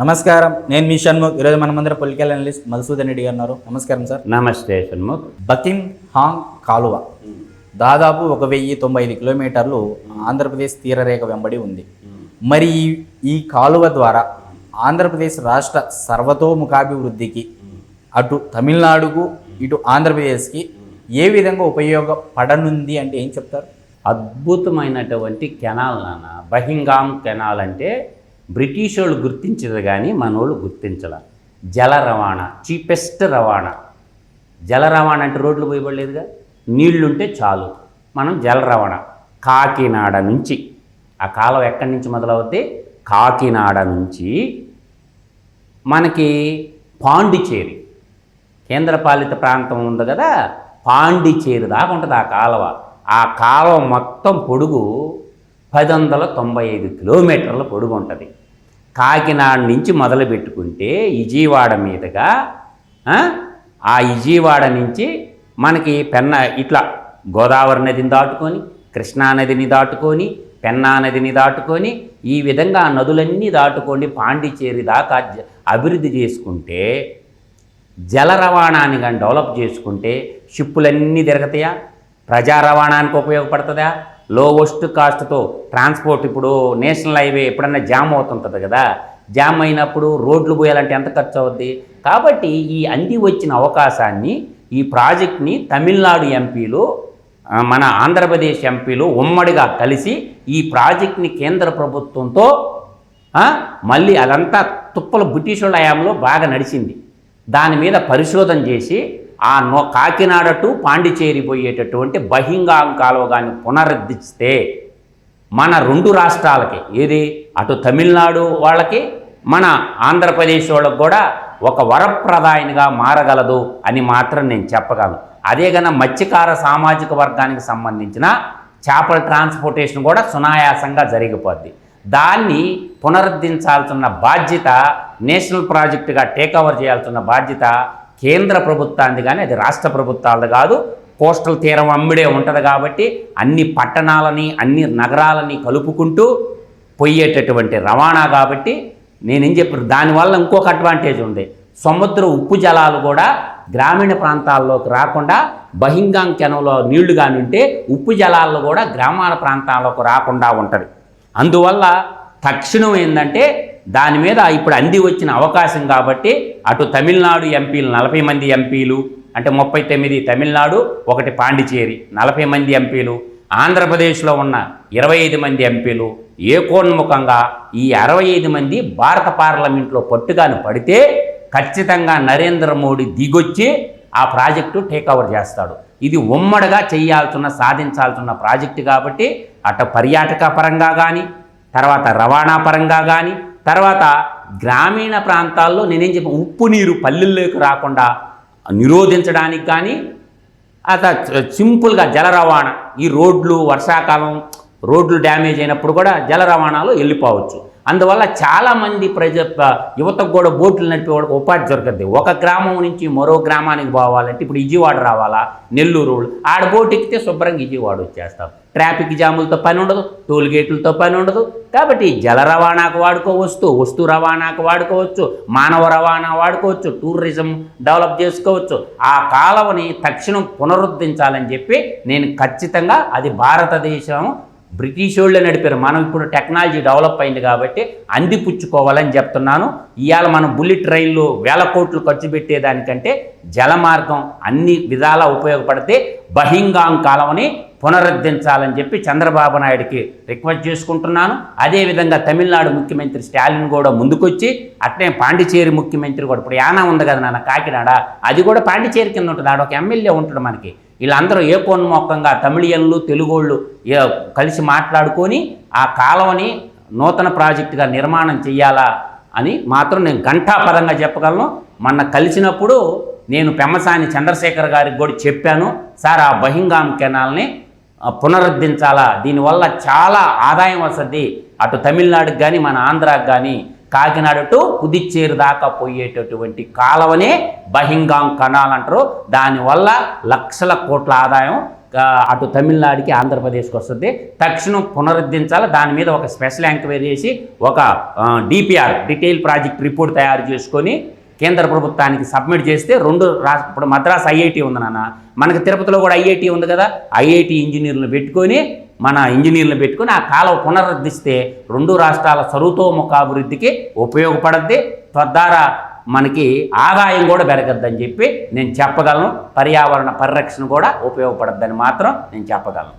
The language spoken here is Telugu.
నమస్కారం. నేను మీ షణ్ముఖ్. ఈరోజు మన మందిర పొలిటికల్ అనలిస్ట్ మధుసూదన్ రెడ్డి గారు ఉన్నారు. నమస్కారం సార్. నమస్తే షణ్ముఖ్. బకింగ్ హాంగ్ కాలువ. దాదాపు ఒక వెయ్యి తొంభై ఐదు కిలోమీటర్లు ఆంధ్రప్రదేశ్ తీరరేఖ వెంబడి ఉంది. మరి ఈ ఈ కాలువ ద్వారా ఆంధ్రప్రదేశ్ రాష్ట్ర సర్వతోముఖాభివృద్ధికి అటు తమిళనాడుకు ఇటు ఆంధ్రప్రదేశ్కి ఏ విధంగా ఉపయోగపడనుంది అంటే ఏం చెప్తారు? అద్భుతమైనటువంటి కెనాల్ నాన్న. బహింగామ్ కెనాల్ అంటే బ్రిటిష్ వాళ్ళు గుర్తించదు కానీ మనోళ్ళు గుర్తించాల. జల రవాణా చీపెస్ట్ రవాణా. జల రవాణా అంటే రోడ్లు పోయబడలేదుగా. నీళ్ళుంటే చాలు. మనం జల రవాణా. కాకినాడ నుంచి. ఆ కాలం ఎక్కడి నుంచి మొదలవుతే కాకినాడ నుంచి. మనకి పాండిచేరి కేంద్రపాలిత ప్రాంతం ఉంది కదా? పాండిచేరి దాకా ఉంటుంది ఆ కాలువ. ఆ కాలువ మొత్తం పొడుగు పది వందల తొంభై ఐదు కిలోమీటర్ల పొడుగు ఉంటుంది. కాకినాడ నుంచి మొదలు పెట్టుకుంటే విజయవాడ మీదుగా ఆ, విజయవాడ నుంచి మనకి పెన్న ఇట్లా గోదావరి నదిని దాటుకొని కృష్ణా నదిని దాటుకొని పెన్నా నదిని దాటుకొని ఈ విధంగా నదులన్నీ దాటుకొని పాండిచేరి దాకా జ- అభివృద్ధి చేసుకుంటే జల రవాణాని కానీ డెవలప్ చేసుకుంటే షిప్పులన్నీ తిరగతాయా? ప్రజా రవాణానికి ఉపయోగపడుతుందా? లోవెస్ట్ కాస్ట్తో ట్రాన్స్పోర్ట్ ఇప్పుడు నేషనల్ హైవే ఎప్పుడన్నా జామ్ అవుతుంటుంది కదా? జామ్ అయినప్పుడు రోడ్లు పోయాలంటే ఎంత ఖర్చు అవుద్ది? కాబట్టి ఈ అంది వచ్చిన అవకాశాన్ని ఈ ప్రాజెక్ట్ని తమిళనాడు ఎంపీలు మన ఆంధ్రప్రదేశ్ ఎంపీలు ఉమ్మడిగా కలిసి ఈ ప్రాజెక్ట్ని కేంద్ర ప్రభుత్వంతో మళ్ళీ అదంతా తుప్పల బ్రిటిష్ వాళ్ళ హయాంలో బాగా నడిచింది. దాని మీద పరిశోధన చేసి ఆ నో కాకినాడ టు పాండిచేరి పోయేటటువంటి బహింగాం కాలువ కానీ పునరుద్ధరిస్తే మన రెండు రాష్ట్రాలకి ఏది? అటు తమిళనాడు వాళ్ళకి మన ఆంధ్రప్రదేశ్ వాళ్ళకి కూడా ఒక వరప్రదాయనిగా మారగలదు అని మాత్రం నేను చెప్పగలను. అదేగన మత్స్యకార సామాజిక వర్గానికి సంబంధించిన చేపల ట్రాన్స్పోర్టేషన్ కూడా సునాయాసంగా జరిగిపోద్ది. దాన్ని పునరుద్ధరించాల్సిన బాధ్యత నేషనల్ ప్రాజెక్టుగా టేకవర్ చేయాల్సిన బాధ్యత కేంద్ర ప్రభుత్వాన్ని కానీ అది రాష్ట్ర ప్రభుత్వాలది కాదు. కోస్టల్ తీరం అమ్మిడే ఉంటుంది కాబట్టి అన్ని పట్టణాలని అన్ని నగరాలని కలుపుకుంటూ పోయేటటువంటి రవాణా కాబట్టి నేనేం చెప్పాను. దానివల్ల ఇంకొక అడ్వాంటేజ్ ఉంది. సముద్ర ఉప్పు జలాలు కూడా గ్రామీణ ప్రాంతాల్లోకి రాకుండా బహింగాం కెనలో నీళ్ళు కానీ ఉంటే ఉప్పు జలాల్లో కూడా గ్రామాల ప్రాంతాల్లోకి రాకుండా ఉంటుంది. అందువల్ల తక్షణం ఏంటంటే దాని మీద ఇప్పుడు అంది వచ్చిన అవకాశం కాబట్టి అటు తమిళనాడు ఎంపీలు నలభై మంది ఎంపీలు అంటే ముప్పై తొమ్మిది తమిళనాడు ఒకటి పాండిచేరి నలభై మంది ఎంపీలు ఆంధ్రప్రదేశ్లో ఉన్న ఇరవై ఐదు మంది ఎంపీలు ఏకోన్ముఖంగా ఈ అరవై ఐదు మంది భారత పార్లమెంట్లో పట్టుగాను పడితే ఖచ్చితంగా నరేంద్ర మోడీ దిగొచ్చి ఆ ప్రాజెక్టు టేకవర్ చేస్తాడు. ఇది ఉమ్మడిగా చేయాల్సిన సాధించాల్సిన ప్రాజెక్టు కాబట్టి అటు పర్యాటక పరంగా కానీ తర్వాత రవాణా పరంగా కానీ తర్వాత గ్రామీణ ప్రాంతాల్లో నేనేం చెప్పి ఉప్పు నీరు పల్లెల్లోకి రాకుండా నిరోధించడానికి కానీ అత సింపుల్గా జల రవాణా ఈ రోడ్లు వర్షాకాలం రోడ్లు డ్యామేజ్ అయినప్పుడు కూడా జల రవాణాలో వెళ్ళిపోవచ్చు. అందువల్ల చాలామంది ప్రజ యువతకు కూడా బోట్లు నడిపే వాళ్ళకి ఉపాధి దొరకద్ది. ఒక గ్రామం నుంచి మరో గ్రామానికి పోవాలంటే ఇప్పుడు విజయవాడ రావాలా నెల్లూరు ఆడ బోట్ ఎక్కితే శుభ్రంగా విజయవాడ వచ్చేస్తాం. ట్రాఫిక్ జాములతో పని ఉండదు టోల్ గేట్లతో పని ఉండదు. కాబట్టి జల రవాణాకు వాడుకోవచ్చు వస్తు రవాణాకు వాడుకోవచ్చు మానవ రవాణా వాడుకోవచ్చు టూరిజం డెవలప్ చేసుకోవచ్చు. ఆ కాలువని తక్షణం పునరుద్ధరించాలని చెప్పి నేను ఖచ్చితంగా అది భారతదేశం బ్రిటిష్ వాళ్ళే నడిపారు. మనం ఇప్పుడు టెక్నాలజీ డెవలప్ అయింది కాబట్టి అందిపుచ్చుకోవాలని చెప్తున్నాను. ఇవాళ మనం బుల్లెట్ ట్రైన్లు వేల కోట్లు ఖర్చు పెట్టేదానికంటే జలమార్గం అన్ని విధాలా ఉపయోగపడితే బహింగాం కాలమని పునరుద్ధరించాలని చెప్పి చంద్రబాబు నాయుడికి రిక్వెస్ట్ చేసుకుంటున్నాను. అదేవిధంగా తమిళనాడు ముఖ్యమంత్రి స్టాలిన్ కూడా ముందుకొచ్చి అట్నే పాండిచేరి ముఖ్యమంత్రి కూడా ఇప్పుడు యానా ఉంది కదా నాన్న కాకినాడ అది కూడా పాండిచేరి కింద ఉంటుంది. ఆడ ఒక ఎమ్మెల్యే ఉంటాడు మనకి. వీళ్ళందరూ ఏకోన్ముఖంగా తమిళియన్లు తెలుగోళ్ళు కలిసి మాట్లాడుకొని ఆ కాలువని నూతన ప్రాజెక్టుగా నిర్మాణం చేయాలా అని మాత్రం నేను ఘంటాపరంగా చెప్పగలను. మొన్న కలిసినప్పుడు నేను పెమ్మసాని చంద్రశేఖర్ గారికి కూడా చెప్పాను సార్ ఆ బహింగాం కెనాల్ని పునరుద్ధరించాలా? దీనివల్ల చాలా ఆదాయం వస్తుంది. అటు తమిళనాడుకి కానీ మన ఆంధ్రాకి కానీ కాకినాడ టు పుదుచ్చేరి దాకా పోయేటటువంటి కాలవనే బహింగాం కణాలు అంటారు. దానివల్ల లక్షల కోట్ల ఆదాయం అటు తమిళనాడుకి ఆంధ్రప్రదేశ్కి వస్తుంది. తక్షణం పునరుద్ధరించాలి? దాని మీద ఒక స్పెషల్ ఎంక్వైరీ చేసి ఒక డిపిఆర్ డీటెయిల్ ప్రాజెక్ట్ రిపోర్ట్ తయారు చేసుకొని కేంద్ర ప్రభుత్వానికి సబ్మిట్ చేస్తే రెండు రాష్ట్ర ఇప్పుడు మద్రాస్ ఐఐటి ఉంది నాన్న. మనకి తిరుపతిలో కూడా ఐఐటి ఉంది కదా. ఐఐటి ఇంజనీర్లను పెట్టుకొని మన ఇంజనీర్లు పెట్టుకొని ఆ కాలం పునరుద్ధరిస్తే రెండు రాష్ట్రాల సర్వతోముఖాభివృద్ధికి ఉపయోగపడద్ది. తద్వారా మనకి ఆదాయం కూడా పెరగద్దని చెప్పి నేను చెప్పగలను. పర్యావరణ పరిరక్షణ కూడా ఉపయోగపడద్దని మాత్రం నేను చెప్పగలను.